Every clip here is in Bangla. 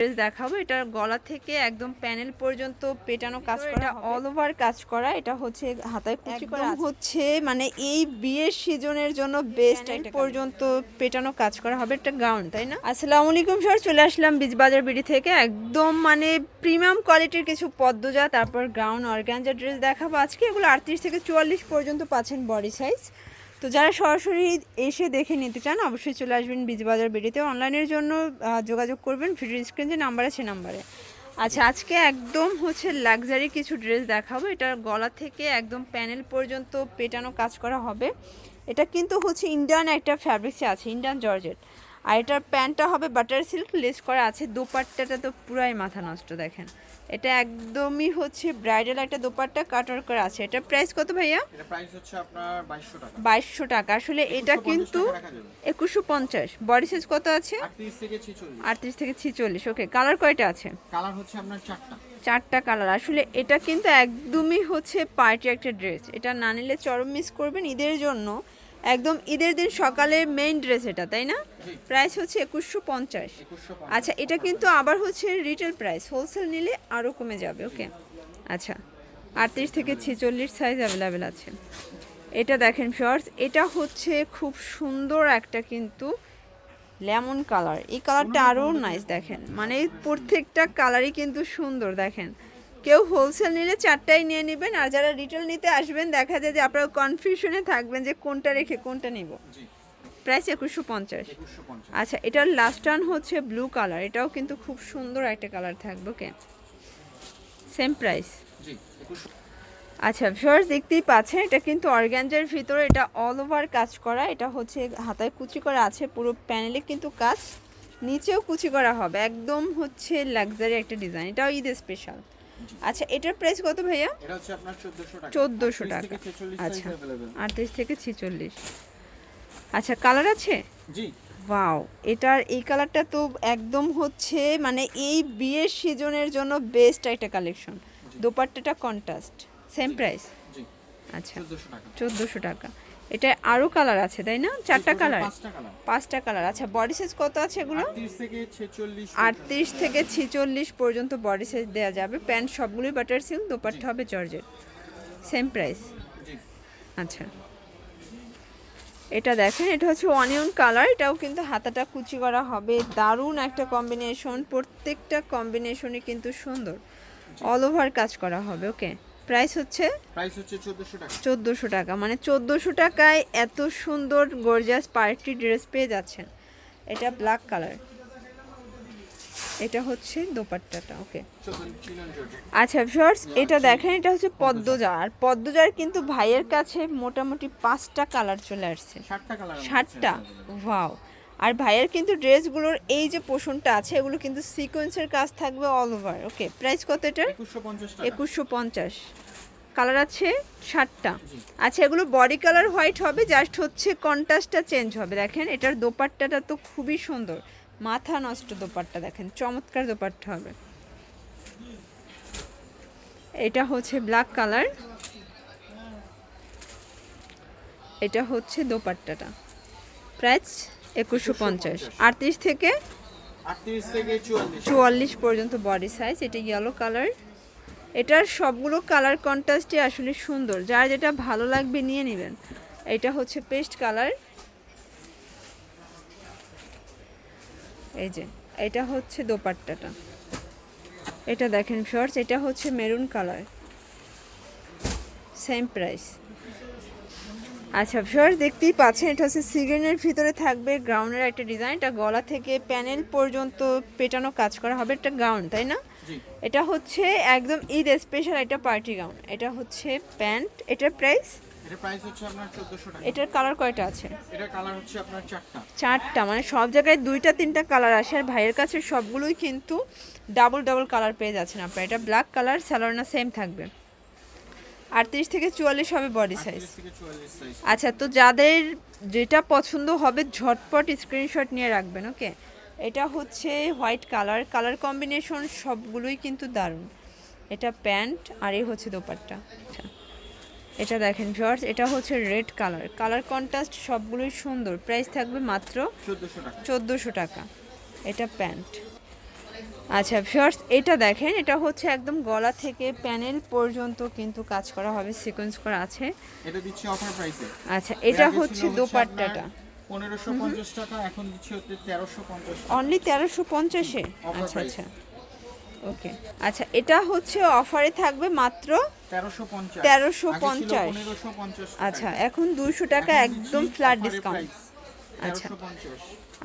ড্রেস দেখাবো। এটা গলা থেকে একদম প্যানেল পর্যন্ত পেটানো কাজ করা অল ওভার কাজ করা। এটা হচ্ছে হাতায় কুচি করা হচ্ছে মানে এই বিয়ের সিজনের জন্য বেস্ট পর্যন্ত পেটানো কাজ করা হবে। একটা গাউন তাই না? আসসালামু আলাইকুম স্যার চলে আসলাম বীজবাজার বিডি থেকে। একদম মানে প্রিমিয়াম কোয়ালিটির কিছু পদ্মজা তারপর গাউন অর্গানজা ড্রেস দেখাবো আজকে। এগুলো আটত্রিশ থেকে চুয়াল্লিশ পর্যন্ত পাচ্ছেন বডি সাইজ তো যারা সরাসরি এসে দেখে নিতে চান, অবশ্যই চলে আসবেন বীজবাজার বেরিতে অনলাইনের জন্য যোগাযোগ করবেন। ভিডিও স্ক্রিন যে নাম্বার আছে, নাম্বারে। আচ্ছা আজকে একদম হচ্ছে লাক্সারি কিছু ড্রেস দেখাবো। এটা গলা থেকে একদম প্যানেল পর্যন্ত পেটানো কাজ করা হবে। এটা কিন্তু হচ্ছে ইন্ডিয়ান একটা ফ্যাব্রিক্সে আছে ইন্ডিয়ান জর্জেট আর এটার প্যান্টটা হবে বাটার সিল্ক লেস করা আছে। দোপাট্টাটা তো পুরাই মাথা নষ্ট দেখেন। এটা একদমই হচ্ছে ব্রাইডাল একটা দোপাট্টা কাটার করা আছে। এটা প্রাইস কত ভাইয়া? এটা প্রাইস হচ্ছে আপনার বাইশশো টাকা। আসলে এটা কিন্তু। একুশশো পঞ্চাশ। বডি সাইজ কত আছে? আটত্রিশ থেকে ছিচল্লিশ। আটত্রিশ থেকে ছিচল্লিশ। ওকে কালার কয়টা আছে? কালার হচ্ছে আপনার চারটা। চারটা কালার আসলে এটা কিন্তু একদমই হচ্ছে পার্টি একটা ড্রেস এটা না নিলে চরম মিস করবেন ঈদের জন্য। একদম ঈদের দিন সকালে মেইন ড্রেস এটা তাই না? প্রাইস হচ্ছে একুশশো পঞ্চাশ। আচ্ছা এটা কিন্তু আবার হচ্ছে রিটেল প্রাইস হোলসেল নিলে আরও কমে যাবে ওকে আচ্ছা আটত্রিশ থেকে ছেচল্লিশ সাইজ অ্যাভেলেবেল আছে। এটা দেখেন শর্টস এটা হচ্ছে খুব সুন্দর একটা কিন্তু লেমন কালার। এই কালারটা আরও নাইস দেখেন। মানে প্রত্যেকটা কালারই কিন্তু সুন্দর দেখেন। কেউ হোলসেল নিলে চারটাই নিয়ে নেবেন আর যারা রিটেল নিতে আসবেন দেখা যায় যে আপনারা কনফিউশনে থাকবেন যে কোনটা রেখে কোনটা নিব। প্রাইস একুশশো পঞ্চাশ। আচ্ছা এটার লাস্ট টান হচ্ছে ব্লু কালার এটাও কিন্তু খুব সুন্দর একটা কালার থাকবে ওকে সেম প্রাইস আচ্ছা ভিউয়ার্স দেখতেই পাচ্ছেন এটা কিন্তু অর্গ্যানজার ভিতরে এটা অল ওভার কাজ করা। এটা হচ্ছে হাতায় কুচি করা আছে পুরো প্যানেলে কিন্তু কাজ। নিচেও কুচি করা হবে একদম হচ্ছে লাক্সারি একটা ডিজাইন এটাও ঈদ স্পেশাল আচ্ছা এটার প্রাইস কত ভাইয়া? এটা হচ্ছে আপনার চোদ্দশো টাকা। 1400 আটত্রিশ টাকা। আচ্ছা। সাইজ অ্যাভেলেবেল আটত্রিশ থেকে ছিচল্লিশ। আচ্ছা কালার আছে? জি। ওয়াও এটার এই কালারটা তো একদম হচ্ছে মানে এই বিয়ের সিজনের জন্য বেস্ট একটা কালেকশন দোপাট্টাটা কন্ট্রাস্ট সেম প্রাইস জি। আচ্ছা। চোদ্দশো টাকা। চোদ্দোশো টাকা। এটা আরও কালার আছে তাই না? চারটা কালার পাঁচটা কালার আচ্ছা বডি সাইজ কত আছে এগুলো? আটত্রিশ থেকে ছেচল্লিশ পর্যন্ত। বডি সাইজ দেওয়া যাবে। প্যান্ট সবগুলোই বাটার সিল্ক দোপাট্টা হবে জর্জেট। সেম প্রাইস আচ্ছা। এটা দেখেন এটা হচ্ছে অনিয়ন কালার এটাও কিন্তু হাতাটা কুচি করা হবে। দারুণ একটা কম্বিনেশন প্রত্যেকটা কম্বিনেশনই কিন্তু সুন্দর। অল ওভার কাজ করা হবে ওকে প্রাইস হচ্ছে প্রাইস হচ্ছে চোদ্দশো টাকা। চোদ্দোশো টাকা। মানে চোদ্দোশো টাকায় এত সুন্দর গর্জাস পার্টি ড্রেস পেয়ে যাচ্ছেন। এটা ব্ল্যাক কালার এটা হচ্ছে দোপাট্টাটা ওকে আচ্ছা শর্টস এটা দেখেন এটা হচ্ছে পদ্মজার। পদ্মজার কিন্তু ভাইয়ের কাছে মোটামুটি পাঁচটা কালার চলে আসছে। ষাটটা ওয়াও আর ভাইয়ের কিন্তু ড্রেসগুলোর এই যে পোষণটা আছে এগুলো কিন্তু সিকোয়েন্সের কাজ থাকবে অল ওভার ওকে প্রাইস কত এটার? একুশশো পঞ্চাশ কালার আছে ষাটটা। আচ্ছা এগুলো বডি কালার হোয়াইট হবে জাস্ট হচ্ছে কন্ট্রাস্টটা চেঞ্জ হবে। দেখেন এটার দোপাট্টাটা তো খুবই সুন্দর। মাথা নষ্ট দোপাট্টা দেখেন চমৎকার দোপাট্টা হবে। এটা হচ্ছে ব্ল্যাক কালার এটা হচ্ছে দোপাট্টাটা। প্রাইস একুশশো পঞ্চাশ। আটত্রিশ থেকে চুয়াল্লিশ। পর্যন্ত বডি সাইজ এটা ইয়েলো কালার এটার সবগুলো কালার কন্ট্রাস্টই আসলে সুন্দর। যার যেটা ভালো লাগবে নিয়ে নেবেন। এটা হচ্ছে পেস্ট কালার এই যে এটা হচ্ছে দোপাট্টাটা। এটা দেখেন শর্টস এটা হচ্ছে মেরুন কালার সেম প্রাইস আচ্ছা ভিউয়ার দেখতেই পাচ্ছেন এটা হচ্ছে সিগ্রেনের ভিতরে থাকবে গ্রাউন্ডের একটা ডিজাইন এটা গলা থেকে প্যানেল পর্যন্ত পেটানো কাজ করা হবে একটা গাউন তাই না? এটা হচ্ছে একদম ঈদ স্পেশাল একটা পার্টি গাউন এটা হচ্ছে প্যান্ট এটার প্রাইস এটার কালার কয়টা আছে? চারটা। চারটা মানে সব জায়গায় দুইটা তিনটা কালার আসে আর ভাইয়ের কাছে সবগুলোই কিন্তু ডাবল ডাবল কালার পেয়ে যাচ্ছেন আপনার। এটা ব্ল্যাক কালার স্যালোনা সেম থাকবে। আটত্রিশ থেকে চুয়াল্লিশ হবে বডি সাইজ আচ্ছা তো যাদের যেটা পছন্দ হবে ঝটপট স্ক্রিনশট নিয়ে রাখবেন ওকে এটা হচ্ছে হোয়াইট কালার কালার কম্বিনেশন সবগুলোই কিন্তু দারুণ। এটা প্যান্ট আর এই হচ্ছে দোপাট্টা। আচ্ছা এটা দেখেন জর্জ এটা হচ্ছে রেড কালার কালার কন্ট্রাস্ট সবগুলোই সুন্দর। প্রাইস থাকবে মাত্র চোদ্দোশো টাকা। এটা প্যান্ট। আচ্ছা ভিউয়ার্স এটা দেখেন এটা হচ্ছে একদম গলা থেকে প্যানেল পর্যন্ত কিন্তু কাজ করা হবে সিকোয়েন্স করা আছে। এটা দিচ্ছি অফার প্রাইসে আচ্ছা এটা হচ্ছে দোপাট্টাটা। পনেরোশো পঞ্চাশ টাকা এখন দিচ্ছি হচ্ছে তেরোশো পঞ্চাশ অনলি তেরোশো পঞ্চাশে? আচ্ছা আচ্ছা। ওকে আচ্ছা এটা হচ্ছে অফারে থাকবে মাত্র তেরোশো 1350 পঞ্চাশ। আচ্ছা এখন দুশো টাকা একদম ফ্ল্যাট ডিসকাউন্ট আচ্ছা।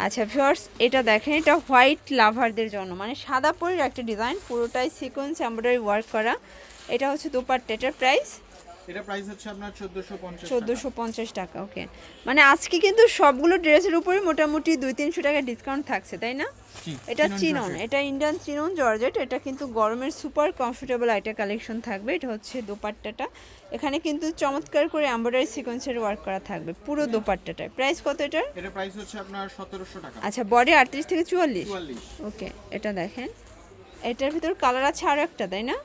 আচ্ছা ভিউয়ার্স এটা দেখেন, এটা হোয়াইট লাভারদের জন্য মানে সাদা পরির একটা ডিজাইন পুরোটাই সিকোয়েন্স এমব্রয়ডারি ওয়ার্ক করা এটা হচ্ছে দুপার টেটার প্রাইস এটা প্রাইস হচ্ছে আপনার চোদ্দোশো পঞ্চাশ চোদ্দোশো পঞ্চাশ টাকা ওকে মানে আজকে কিন্তু সবগুলো ড্রেসের উপরে মোটামুটি দুই তিনশো টাকা ডিসকাউন্ট থাকছে তাই না? এটা চিনন এটা ইন্ডিয়ান চিনন জর্জেট এটা কিন্তু গরমের সুপার কমফোর্টেবল আইটা কালেকশন থাকবে এটা হচ্ছে দোপাট্টাটা। এখানে কিন্তু চমৎকার করে এমব্রয়ডারি সিকোয়েন্সের ওয়ার্ক করা থাকবে পুরো দোপাট্টাটায়। প্রাইস কত এটার? এটা প্রাইস হচ্ছে আপনার সতেরোশো টাকা। আচ্ছা বডি আটত্রিশ থেকে চুয়াল্লিশ? চুয়াল্লিশ। ওকে এটা দেখেন। এটার ভিতর কালার আছে আরও একটা তাই না?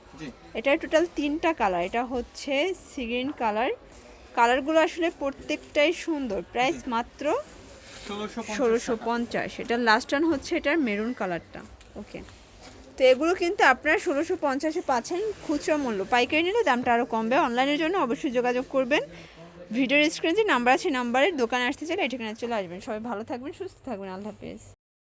এটার টোটাল তিনটা কালার এটা হচ্ছে সিগ্রিন কালার কালারগুলো আসলে প্রত্যেকটাই সুন্দর প্রাইস মাত্র ষোলোশো ষোলোশো পঞ্চাশ এটা লাস্ট টান হচ্ছে এটার মেরুন কালারটা ওকে তো এগুলো কিন্তু আপনারা ষোলোশো পঞ্চাশে পাচ্ছেন খুচরো মূল্য। পাইকারি নিলে দামটা আরও কমবে। অনলাইনের জন্য অবশ্যই যোগাযোগ করবেন। ভিডিওর স্ক্রিনে যে নাম্বার আছে নাম্বারের দোকানে আসতে চাইলে এই ঠিকানায় চলে আসবেন। সবাই ভালো থাকবেন সুস্থ থাকবেন। আল্লাহ হাফেজ।